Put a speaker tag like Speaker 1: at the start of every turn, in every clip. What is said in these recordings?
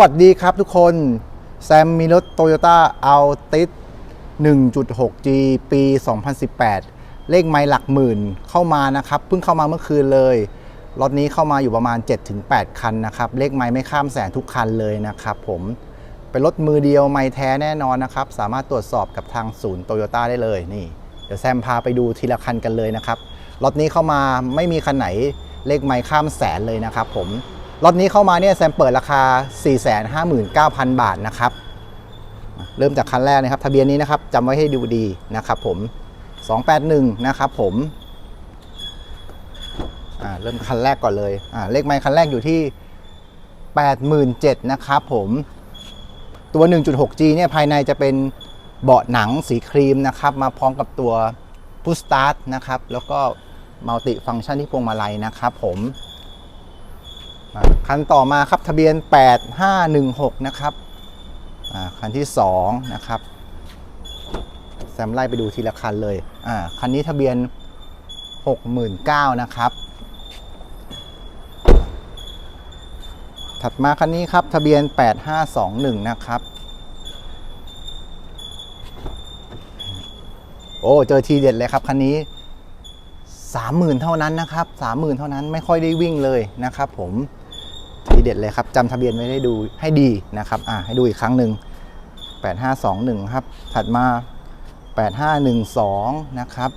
Speaker 1: วัสดีครับทุกคน แซมมีรถโตโยต้าอัลติส 1.6G ปี 2018 เลขไมล์หลักหมื่นเข้ามานะครับ เพิ่งเข้ามาเมื่อคืนเลย รถนี้เข้ามาอยู่ประมาณ 7-8 คันนะครับ เลขไมล์ไม่ข้ามแสนทุกคันเลยนะครับผม เป็นรถมือเดียวไมล์แท้แน่นอนนะครับ สามารถตรวจสอบกับทางศูนย์โตโยต้าได้เลยนี่ เดี๋ยวแซมพาไปดูทีละคันกันเลยนะครับ รถนี้เข้ามาไม่มีคันไหนเลขไมล์ข้ามแสนเลยนะครับผม รถนี้เข้ามาเนี่ยแซมเปิดราคา 459,000 บาทนะครับ เริ่มจากคันแรกนะครับ ทะเบียนนี้นะครับจำไว้ให้ดูดีนะครับผม 281 นะครับผมเริ่มคันแรกก่อนเลยเลขไมล์คันแรกอยู่ที่ 87,000นะครับผมตัว 1.6G เนี่ยภายในจะเป็นเบาะหนังสีครีมนะครับ มาพร้อมกับตัวพุสตาร์ทนะครับ แล้วก็มัลติฟังก์ชันที่พวงมาลัยนะครับผม คันต่อมาครับทะเบียน 8516 นะครับคันที่ 2 นะครับแซมไล่ไปดูทีละคันเลยอ่าคันนี้ทะเบียน 69,000นะครับ ถัดมาคันนี้ครับทะเบียน 8521 นะครับโอ้เจอทีเด็ดเลยครับคันนี้30,000เท่านั้นนะครับ30,000เท่านั้นไม่ค่อยได้วิ่งเลยนะครับผม ทีเด็ดเลยครับจำทะเบียนไว้ได้ดูให้ดีนะครับอ่าให้ดูอีกครั้งหนึ่ง8521 ครับ ถัดมา 8512 นะครับ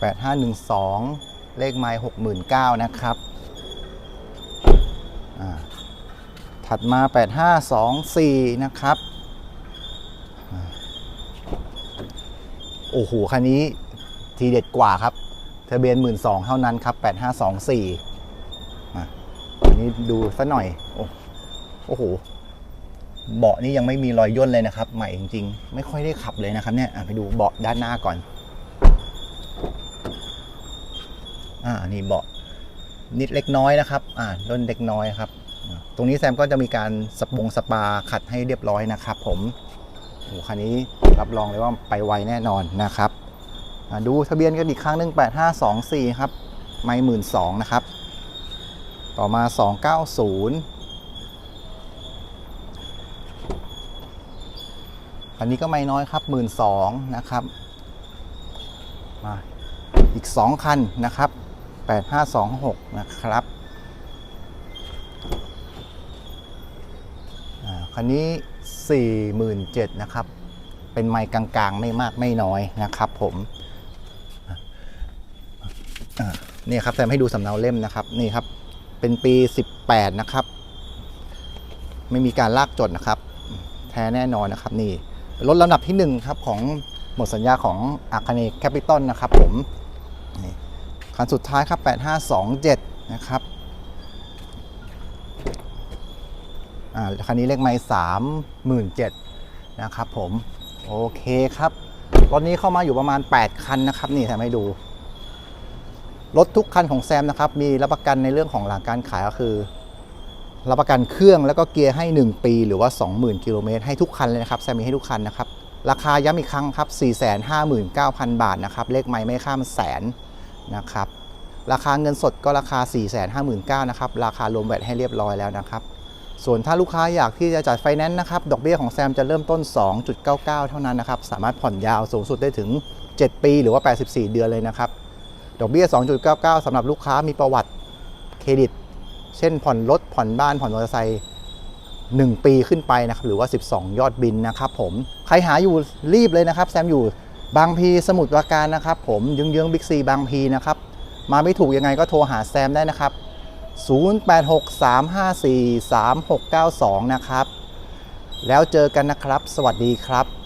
Speaker 1: 8512 เลขไมล์69,000 นะครับอ่าถัดมา 8524 นะครับอโอ้โห คันนี้ทีเด็ดกว่าครับ ทะเบียน 12,000เท่านั้นครับ 8524อะอันนี้ดูซะหน่อย โอ้โห เบาะนี่ยังไม่มีรอยย่นเลยนะครับ ใหม่จริงๆ ไม่ค่อยได้ขับเลยนะครับเนี่ยไปดูเบาะด้านหน้าก่อน อ่า นี่เบาะนิดเล็กน้อยนะครับ อ่าด้นเล็กน้อยครับ ตรงนี้แซมก็จะมีการสปงสปาขัดให้เรียบร้อยนะครับ ผมโอ้คันนี้รับรองเลยว่าไปไวแน่นอนนะครับ ดูทะเบียนกันอีกครั้งหนึ่ง8524 ครับ ไม่หมื่นสองนะครับ ต่อมา 290 อันนี้ก็ไม่น้อยครับ1 2ื่นนะครับ มาอีก 2 คันนะครับ 8526 นะครับคันนี้ 47,000นะครับ เป็นไมค์กลางๆ ไม่มากไม่น้อยนะครับผม นี่ครับแซมให้ดูสำเนาเล่มนะครับนี่ครับ เป็นปี 18 นะครับ ไม่มีการลากจดนะครับ แท้แน่นอนนะครับ นี่รถลำดับที่ 1 ครับ ของหมดสัญญาของอาคาเนแคปิตอลนะครับผมนี่คันสุดท้ายครับ 8527 นะครับอ่าคันนี้เลขไม้สามหมื่นเจ็ดนะครับผม โอเคครับ รถนี้เข้ามาอยู่ประมาณ 8 คันนะครับ นี่ทำให้ดู รถทุกคันของแซมนะครับมีรับประกันในเรื่องของหลังการขายก็คือ รับประกันเครื่องแล้วก็เกียร์ให้ 1 ปี หรือว่า 20,000กิโลเมตรให้ทุกคันเลยนะครับแซมมีให้ทุกคันนะครับราคาย้ำอีกครั้งครับ 459,000 บาทนะครับเลขไม่ไม่ข้ามแสนนะครับราคาเงินสดก็ราคา 459,000นะครับราคารวมแวตให้เรียบร้อยแล้วนะครับส่วนถ้าลูกค้าอยากที่จะจัดไฟแนนซ์นะครับดอกเบี้ยของแซมจะเริ่มต้น 2.99 เท่านั้นนะครับสามารถผ่อนยาวสูงสุดได้ถึง 7 ปีหรือว่า 84 เดือนเลยนะครับ ดอกเบี้ย 2.99สำหรับลูกค้ามีประวัติเครดิต เช่นผ่อนรถผ่อนบ้านผ่อนมอเตอร์ไซค์1 ปีขึ้นไปนะครับหรือว่า 12 ยอดบินนะครับผม ใครหาอยู่รีบเลยนะครับ แซมอยู่บางพีสมุทรปราการนะครับผมยึงเยื้องบิ๊กซีบางพีนะครับ มาไม่ถูกยังไงก็โทรหาแซมได้นะครับ 0863543692 นะครับ แล้วเจอกันนะครับ สวัสดีครับ